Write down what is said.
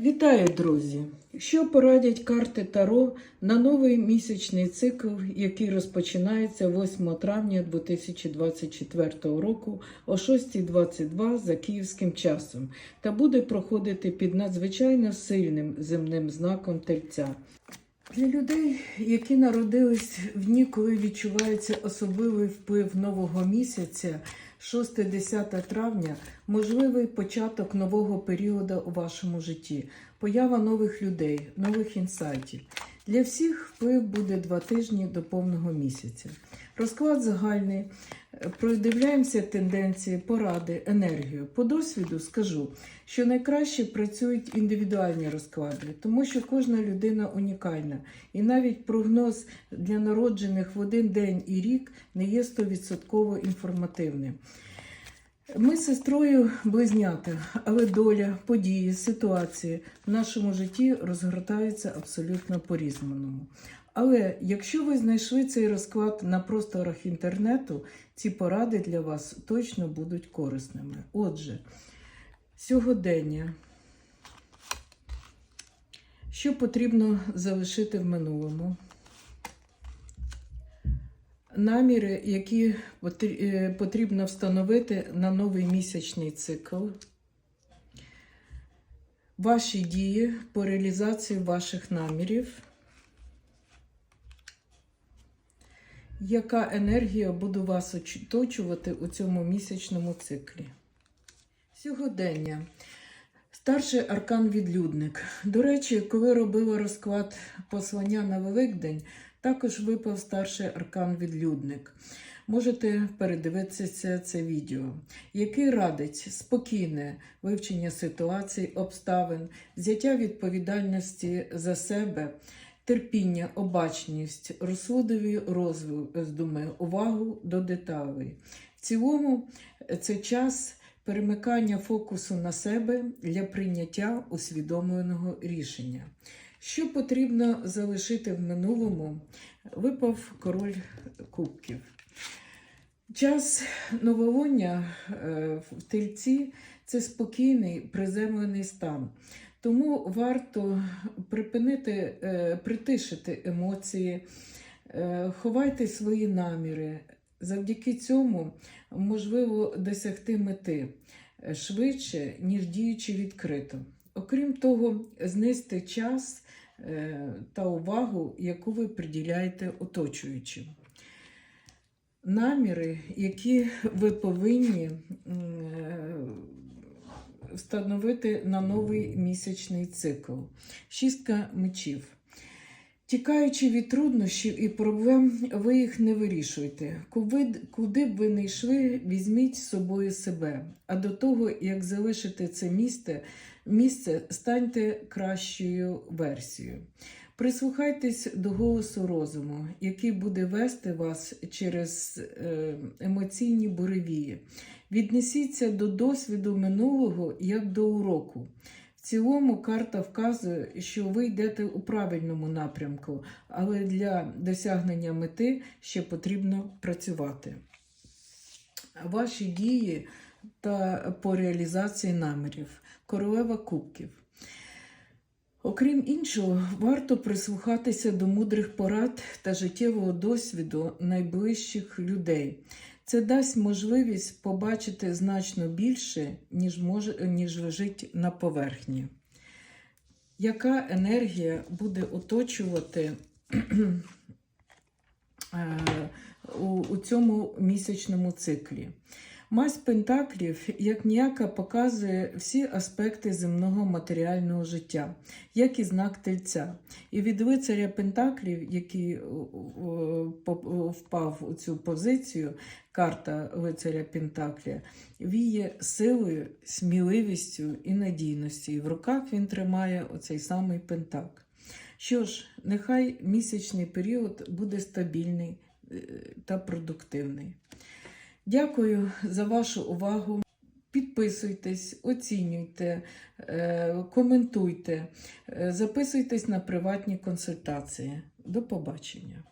Вітаю, друзі! Що порадять карти Таро на новий місячний цикл, який розпочинається 8 травня 2024 року о 6.22 за київським часом та буде проходити під надзвичайно сильним земним знаком Тельця. Для людей, які народились в дні, коли відчувається особливий вплив нового місяця, 6-10 травня, можливий початок нового періоду у вашому житті, поява нових людей, нових інсайтів. Для всіх вплив буде два тижні до повного місяця. Розклад загальний. Продивляємося тенденції, поради, енергію. По досвіду скажу, що найкраще працюють індивідуальні розклади, тому що кожна людина унікальна, і навіть прогноз для народжених в один день і рік не є 100% інформативним. Ми з сестрою близнята, але доля, події, ситуації в нашому житті розгортаються абсолютно по-різному. Але якщо ви знайшли цей розклад на просторах інтернету, ці поради для вас точно будуть корисними. Отже, сьогодення. Що потрібно залишити в минулому? Наміри, які е, потрібно встановити на новий місячний цикл. Ваші дії по реалізації ваших намірів. Яка енергія буде вас оточувати у цьому місячному циклі? Сьогодення. Старший аркан відлюдник. До речі, коли робила розклад послання на Великдень, також випав старший аркан відлюдник. Можете передивитися це відео, який радить спокійне вивчення ситуацій, обставин, взяття відповідальності за себе, терпіння, обачність, розсудові роздуми, увагу до деталей. В цілому це час перемикання фокусу на себе для прийняття усвідомленого рішення. Що потрібно залишити в минулому, випав король кубків. Час новолуння е, в тельці це спокійний приземлений стан. Тому варто припинити, е, притишити емоції, е, ховайте свої наміри. Завдяки цьому можливо досягти мети е, швидше, ніж діючи відкрито. Окрім того, знести час е, та увагу, яку ви приділяєте оточуючим. Наміри, які ви повинні е, встановити на новий місячний цикл. Шістка мечів. Тікаючи від труднощів і проблем, ви їх не вирішуєте. Куди, куди б ви не йшли, візьміть з собою себе. А до того, як залишите це місце, місце станьте кращою версією. Прислухайтесь до голосу розуму, який буде вести вас через е, емоційні буревії. Віднесіться до досвіду минулого як до уроку. В цілому карта вказує, що ви йдете у правильному напрямку, але для досягнення мети ще потрібно працювати. Ваші дії та по реалізації намірів. Королева кубків. Окрім іншого, варто прислухатися до мудрих порад та життєвого досвіду найближчих людей. Це дасть можливість побачити значно більше, ніж, може, ніж лежить на поверхні. Яка енергія буде оточувати е, у цьому місячному циклі? Мась Пентаклів, як ніяка, показує всі аспекти земного матеріального життя, як і знак тельця. І від лицаря Пентаклів, який впав у цю позицію, карта лицаря Пентакля, віє силою, сміливістю і надійністю. І в руках він тримає оцей самий Пентак. Що ж, нехай місячний період буде стабільний е, та продуктивний. Дякую за вашу увагу. Підписуйтесь, оцінюйте, е, коментуйте, е, записуйтесь на приватні консультації. До побачення!